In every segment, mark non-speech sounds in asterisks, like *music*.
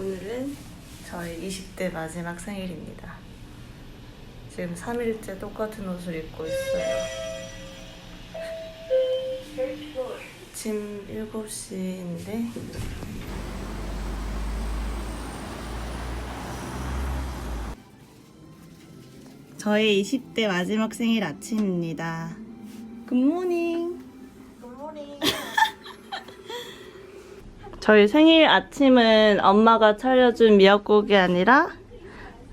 오늘은 저의 20대 마지막 생일입니다. 지금 3일째 똑같은 옷을 입고 있어요. 지금 7시인데 저의 20대 마지막 생일 아침입니다. 굿모닝. 굿모닝. 저희 생일 아침은 엄마가 차려준 미역국이 아니라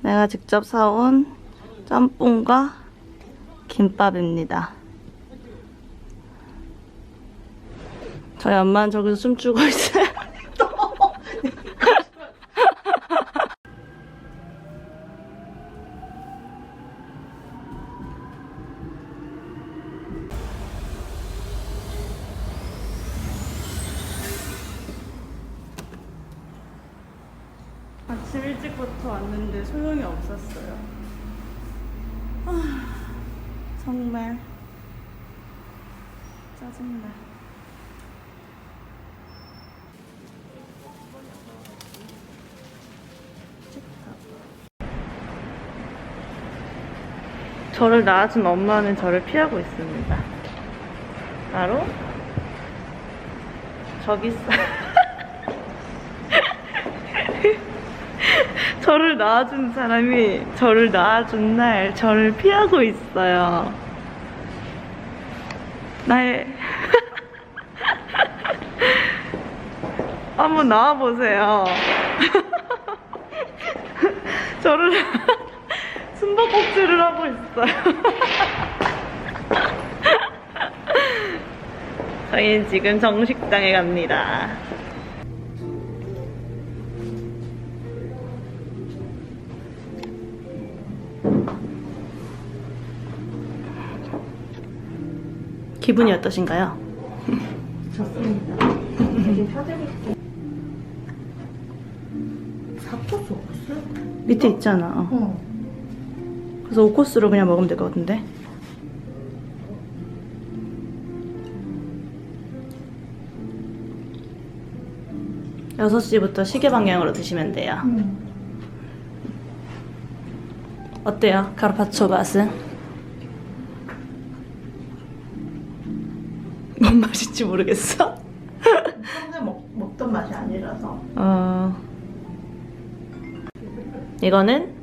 내가 직접 사온 짬뽕과 김밥입니다. 저희 엄마는 저기서 춤추고 *laughs* 있어요. 일찍부터 왔는데 소용이 없었어요. 아, 정말 짜증나. 저를 낳아준 엄마는 저를 피하고 있습니다. 바로 저기 있어. 저를 낳아준 사람이 저를 낳아준 날 저를 피하고 있어요. 나의 *laughs* 한번 나와보세요. *laughs* 저를 *laughs* 숨바꼭질을 하고 있어요. 저희는 지금 정식당에 갑니다. 기분이 어떠신가요? 사코스 없어요? 밑에 있잖아. 어. 어. 그래서 5코스로 그냥 먹으면 될 것 같은데. 여섯 시부터 시계 방향으로 드시면 돼요. 응. 어때요? 카르파초 맛은? 뭔 맛인지 모르겠어. 평소에 먹, 먹던 맛이 아니라서. 어... 이거는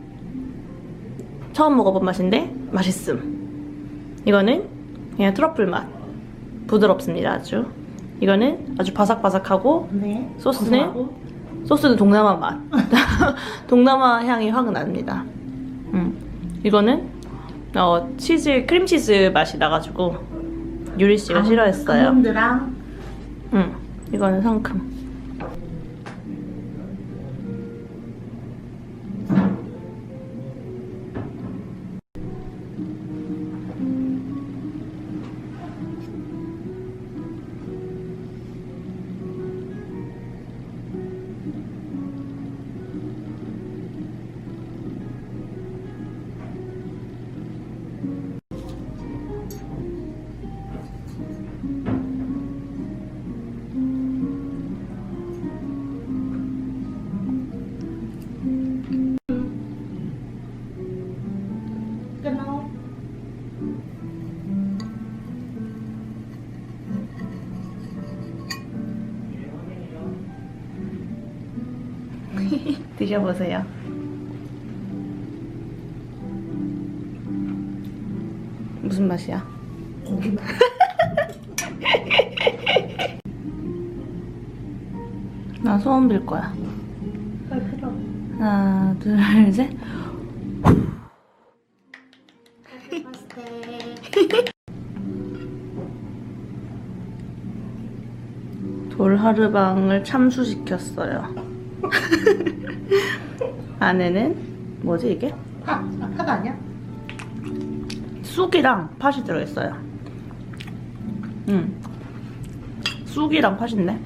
처음 먹어본 맛인데 맛있음. 이거는 그냥 트러플 맛. 부드럽습니다, 아주. 이거는 아주 바삭바삭하고 네. 소스는? 고소하고. 소스는 동남아 맛. *laughs* 동남아 향이 확 납니다. 음. 이거는 어, 치즈 크림치즈 맛이 나가지고 유리 씨가 싫어했어요. 아몬드랑 응. 이거는 상큼. 드셔보세요. 무슨 맛이야? 고기 *laughs* 맛. 나 소원 빌 거야. 할 필요 없어. 하나, 둘, 셋. 돌하르방을 참수시켰어요. *laughs* 안에는 뭐지 이게? 팥. 아, 팥 아니야? 쑥이랑 팥이 들어있어요. 음. 쑥이랑 팥인데?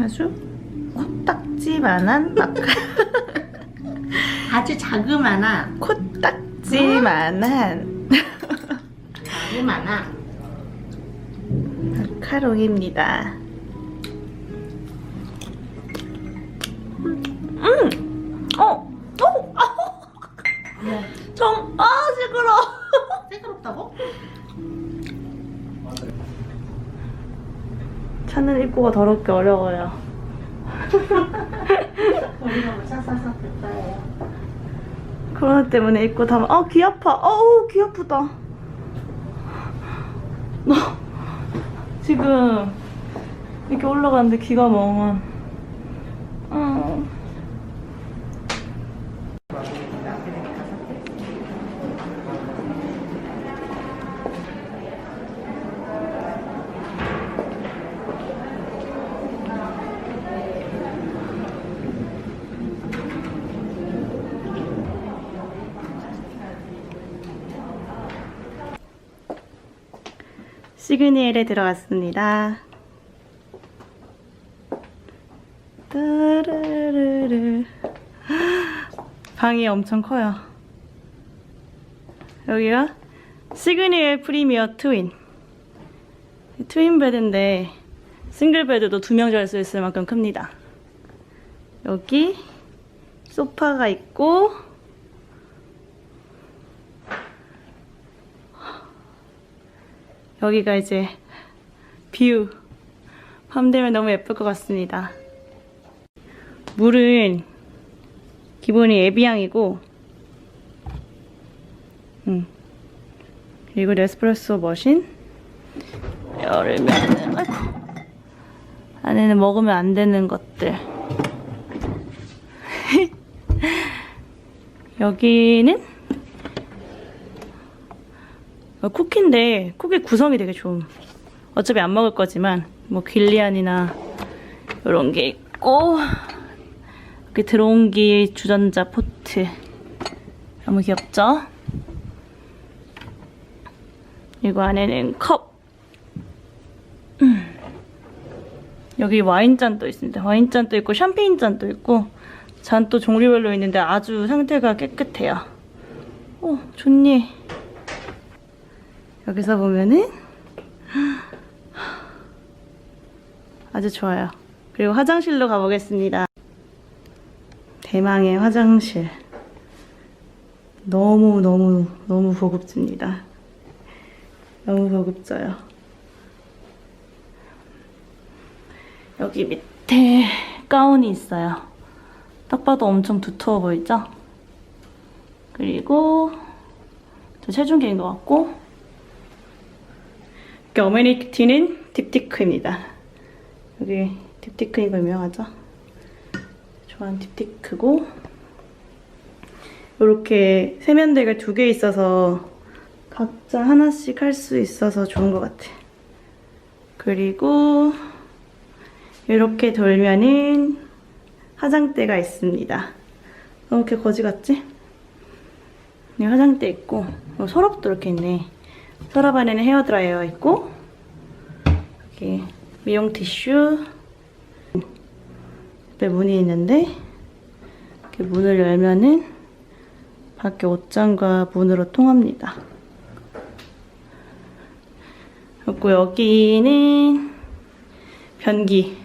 아주 코딱지만한 마카 *laughs* 아주 자그마한 코딱지만한 많아. 마카롱입니다. 음! 어! 어! 아! 네. 정, 아, 시끄러! 새끄럽다고? 차는 입구가 더럽게 어려워요. 코로나 때문에 입고 다, 아, 귀 아파. 어우, 귀 아프다. 지금, 이렇게 올라가는데 귀가 멍한. 시그니엘에 들어왔습니다. 따르르르. 방이 엄청 커요. 여기가 시그니엘 프리미어 트윈. 트윈 베드인데 싱글 베드도 두 명 잘 수 있을 만큼 큽니다. 여기 소파가 있고 여기가 이제 뷰. 밤 되면 너무 예쁠 것 같습니다. 물은 기본이 에비앙이고, 음. 그리고 네스프레소 머신. 열면, 아이고. 안에는 먹으면 안 되는 것들. *laughs* 여기는 어, 쿠키인데 쿠키 구성이 되게 좋음. 어차피 안 먹을 거지만 뭐 길리안이나 이런 게 있고 이렇게 드론기 주전자 포트 너무 귀엽죠? 그리고 안에는 컵. 음. 여기 와인잔도 있습니다. 와인잔도 있고 샴페인잔도 있고 잔도 종류별로 있는데 아주 상태가 깨끗해요. 오, 좋니? 여기서 보면은 아주 좋아요. 그리고 화장실로 가보겠습니다. 대망의 화장실. 너무 너무 너무 고급집니다. 너무 고급져요. 여기 밑에 가운이 있어요. 딱 봐도 엄청 두터워 보이죠? 그리고 저 체중계인 것 같고 어메니티는 딥티크입니다. 여기 딥티크이가 유명하죠? 좋아하는 딥티크고 이렇게 세면대가 두 개 있어서 각자 하나씩 할 수 있어서 좋은 것 같아. 그리고 이렇게 돌면은 화장대가 있습니다. 어, 이렇게 거지 같지? 네, 화장대 있고 어, 서랍도 이렇게 있네. 서랍 안에는 헤어드라이어 있고 여기 미용 티슈 옆에 문이 있는데 이렇게 문을 열면은 밖에 옷장과 문으로 통합니다. 그리고 여기는 변기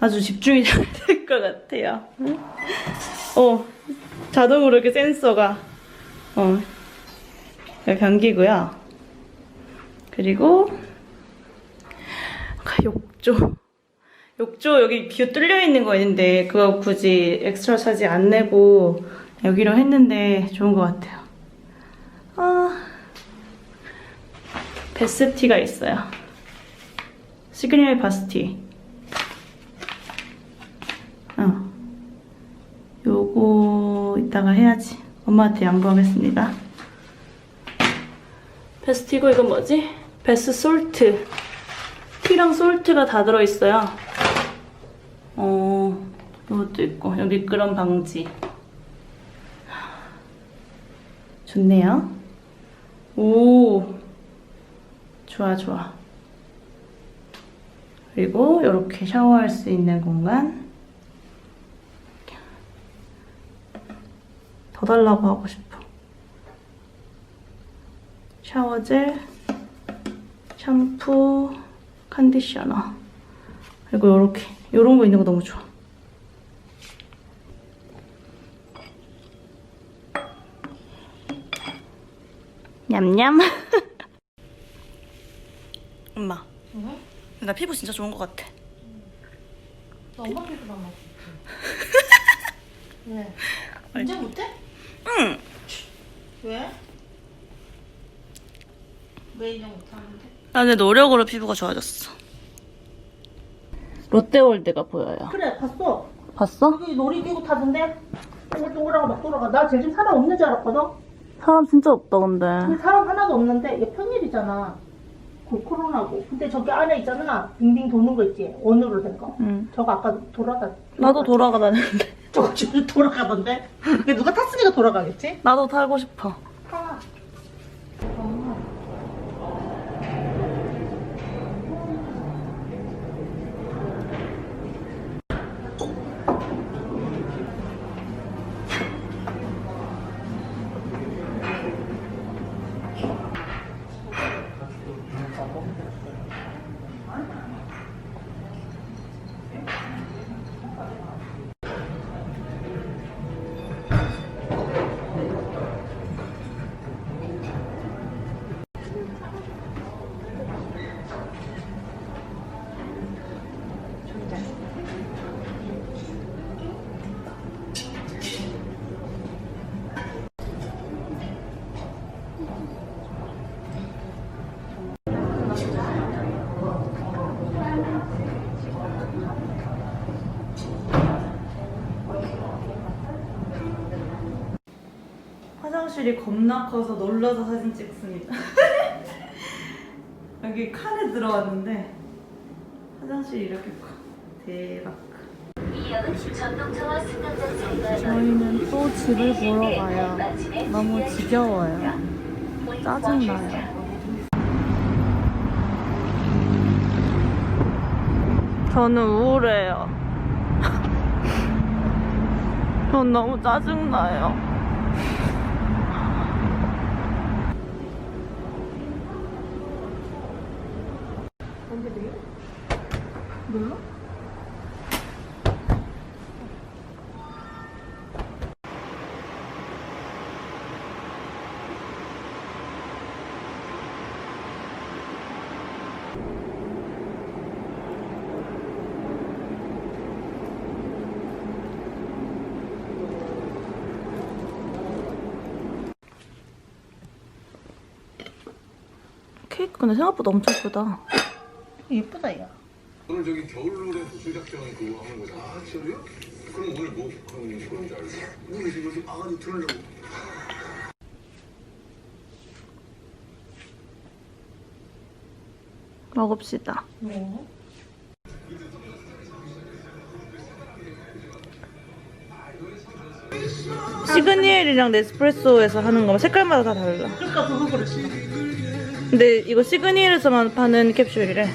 아주 집중이 *laughs* 잘 될 것 같아요. 어 자동으로 이렇게 센서가 어 변기고요. 그리고 아, 욕조. 욕조 여기 뷰 뚫려 있는 거 있는데 그거 굳이 엑스트라 차지 안 내고 여기로 했는데 좋은 것 같아요. 아 베스티가 있어요. 시그니엘 바스티. 어. 요거 이따가 해야지. 엄마한테 양보하겠습니다. 베스티고 이건 뭐지? 베스 솔트. 티랑 솔트가 다 들어있어요. 어, 이것도 있고, 여기 미끄럼 방지. 좋네요. 오, 좋아, 좋아. 그리고 이렇게 샤워할 수 있는 공간. 더 달라고 하고 싶어. 샤워젤, 샴푸, 컨디셔너. 그리고 요렇게. 요런 거 있는 거 너무 좋아. 냠냠. *laughs* 엄마, 응? 나 피부 진짜 좋은 것 같아. 너 엄마 피부 닮았어. *laughs* 왜? 이제 못해? 응. 왜? 왜 인정 못하는데? 나내 노력으로 피부가 좋아졌어. 롯데월드가 보여요. 그래 봤어. 봤어? 여기 놀이기구 타던데? 동그라가 막 돌아가. 나 제일 사람 없는 줄 알았거든? 사람 진짜 없다 근데. 근데 사람 하나도 없는데 이게 평일이잖아. 그 코로나고. 근데 저기 안에 있잖아. 빙빙 도는 거 있지? 원으로 된 거. 응. 저거 아까 돌아가. 나도 돌아가다녔는데. *laughs* 저거 줄 돌아가던데? 근데 누가 탔으니까 돌아가겠지? 나도 타고 싶어. 화장실이 겁나 커서 놀라서 사진 찍습니다. *laughs* 여기 칸에 들어왔는데 화장실이 이렇게 커. 대박. 저희는 또 집을 보러 가요. 너무 지겨워요. 짜증나요. 저는 우울해요. *laughs* 전 너무 짜증나요. 케이크 근데 생각보다 엄청 크다. 예쁘다, 야. 오늘 저기 겨울노래 수작전 그거 하는 거잖아. 아, 진짜요? 그럼 오늘 뭐 하는 건지 알고? 오늘 지금 아가리 틀으려고. 먹읍시다. 뭐? 시그니엘이랑 네스프레소에서 하는 거 색깔마다 다 달라. 그러니까 그거 그랬어. 근데 이거 시그니엘에서만 파는 캡슐이래.